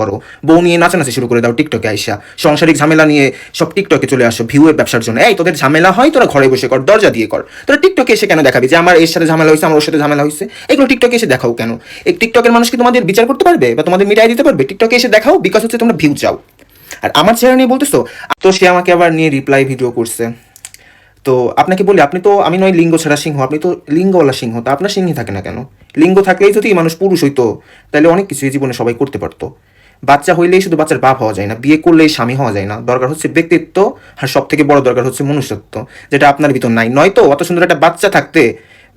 করো। বউ নিয়ে নাচানাচি শুরু করে দাও টিকটকে আইসা। সাংসারিক ঝামেলা নিয়ে সব টিকটকে চলে আসো ভিউয়ের ব্যবসার জন্য। এই, তোদের ঝামেলা হয়, তোরা ঘরে বসে কর, দরজা দিয়ে কর। তোরা টিকটকে এসে কেন দেখাবি যে আমার এর সাথে ঝামেলা হয়েছে আমার ওর সাথে ঝামেলা হয়েছে এগুলো টিকটকে এসে দেখাও কেন? এই টিকটকের মানুষ কি তোমাদের বিচার করতে পারবে? বা তোমাদের মিটাই দিতে পারবে? টিকটকে এসে দেখাও বিকজ হচ্ছে তোমরা ভিউ চাও। আর আমার চেহারা নিয়ে বলতেছো, তো সে আমাকে আবার নিয়ে রিপ্লাই ভিডিও করছে। তো আপনাকে বলি, আপনি তো, আমি নয় লিঙ্গ ছাড়া সিংহ, আপনি তো লিঙ্গওয়ালা সিংহ, তা আপনার সিংহে থাকে না কেন? লিঙ্গ থাকলেই যদি মানুষ পুরুষ হইতো, তাহলে অনেক কিছু এই জীবনে সবাই করতে পারতো। বাচ্চা হইলেই শুধু বাচ্চার বাপ হওয়া যায় না, বিয়ে করলেই স্বামী হওয়া যায় না। দরকার হচ্ছে ব্যক্তিত্ব আর সব থেকে বড় দরকার হচ্ছে মনুষ্যত্ব, যেটা আপনার ভিতর নাই। নয়তো অত সুন্দর একটা বাচ্চা থাকতে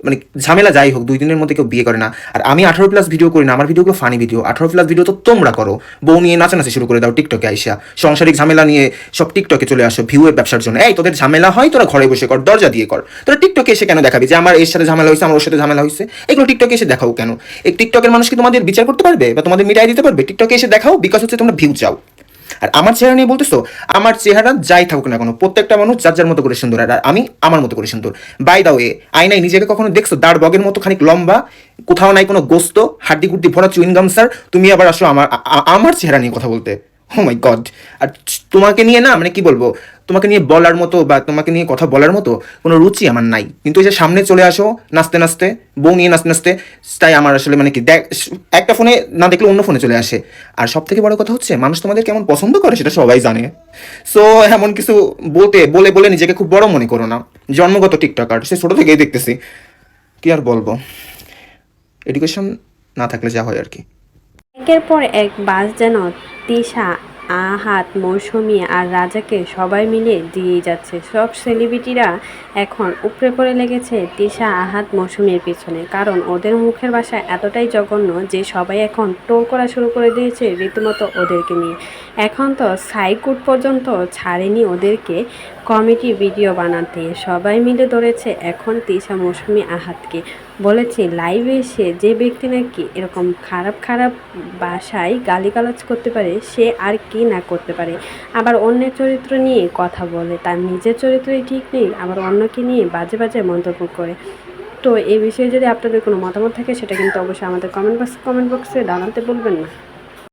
মানে ঝামেলা যাই হোক, দুই দিনের মধ্যে কেউ বিয়ে করে না। আর আমি আঠারো প্লাস ভিডিও করি না, আমার ভিডিওগুলো ফানি ভিডিও আঠারো প্লাস ভিডিও তো তোমরা করো। বউ নিয়ে নাচানাচি শুরু করে দাও টিকটকে আইসা। সাংসারিক ঝামেলা নিয়ে সব টিকটকে চলে আসো ভিউয়ের ব্যবসার জন্য। এই, তোদের ঝামেলা হয়, তোরা ঘরে বসে কর, দরজা দিয়ে কর। তোরা টিকটকে এসে কেন দেখাবি যে আমার এর সাথে ঝামেলা হয়েছে আমার ওর সাথে ঝামেলা হয়েছে এগুলো টিকটকে এসে দেখাও কেন? এই টিকটকের মানুষ কি তোমাদের বিচার করতে পারবে? বা তোমাদের মিটাই দিতে পারবে? টিকটকে এসে দেখাও বিকজ হচ্ছে তোমরা ভিউ চাও। আর আমার চেহারা নিয়ে বলতেছো, আমার চেহারা যাই থাকুক না কোনো, প্রত্যেকটা মানুষ যার যার মতো করে সুন্দর, আর আমি আমার মতো করে সুন্দর। বাই দা ওয়ে আয়নায় নিজেকে কখনো দেখছ? দাঁড় বগের মতো খানিক লম্বা, কোথাও নাই কোনো গোস্ত হাড্ডি গুড্ডি ভরা চুইনগাম স্যার তুমি আবার আসো আমার আমার চেহারা নিয়ে কথা বলতে। ও মাই গড আর তোমাকে নিয়ে না মানে কি বলব, তোমাকে নিয়ে বলার মতো বা তোমাকে নিয়ে কথা বলার মতো কোনো রুচি আমার নাই। কিন্তু যে সামনে চলে আসো, নাচতে নাচতে, বউ নিয়ে নাচতে নাচতে, তাই আমার আসলে মানে কি, দেখ, একটা ফোনে না দেখলে অন্য ফোনে চলে আসে। আর সব থেকে বড় কথা হচ্ছে, মানুষ তোমাদের কেমন পছন্দ করে সেটা সবাই জানে। সো এমন কিছু বলতে, বলে বলে নিজেকে খুব বড় মনে করো না। জন্মগত টিকটকার, সে ছোটো থেকেই দেখতেছি। কি আর বলব? এডুকেশন না থাকলে যা হয় আর কি। একের পর এক বাস যেন তিশা, আহাত, মৌসুমি আর রাজাকে সবাই মিলে দিয়ে যাচ্ছে। সব সেলিব্রিটিরা এখন উপরে পড়ে লেগেছে তিশা, আহাত, মৌসুমির পিছনে। কারণ ওদের মুখের ভাষা এতটাই জঘন্য যে সবাই এখন টোল করা শুরু করে দিয়েছে রীতিমতো ওদেরকে নিয়ে। এখন তো সাইকুট পর্যন্ত ছাড়েনি ওদেরকে কমেডি ভিডিও বানাতে। সবাই মিলে ধরেছে এখন তিশা, মৌসুমি, আহাতকে। বলেছে লাইভে এসে যে ব্যক্তি নাকি এরকম খারাপ খারাপ বাসায় গালিগালাজ করতে পারে, সে আর কি না করতে পারে? আবার অন্যের চরিত্র নিয়ে কথা বলে, তার নিজের চরিত্রই ঠিক নেই, আবার অন্যকে নিয়ে বাজে বাজে মন্তব্য করে। তো এই বিষয়ে যদি আপনাদের কোনো মতামত থাকে, সেটা কিন্তু অবশ্যই আমাদের কমেন্ট বক্স কমেন্ট বক্সে দাঁড়াতে বলবেন না।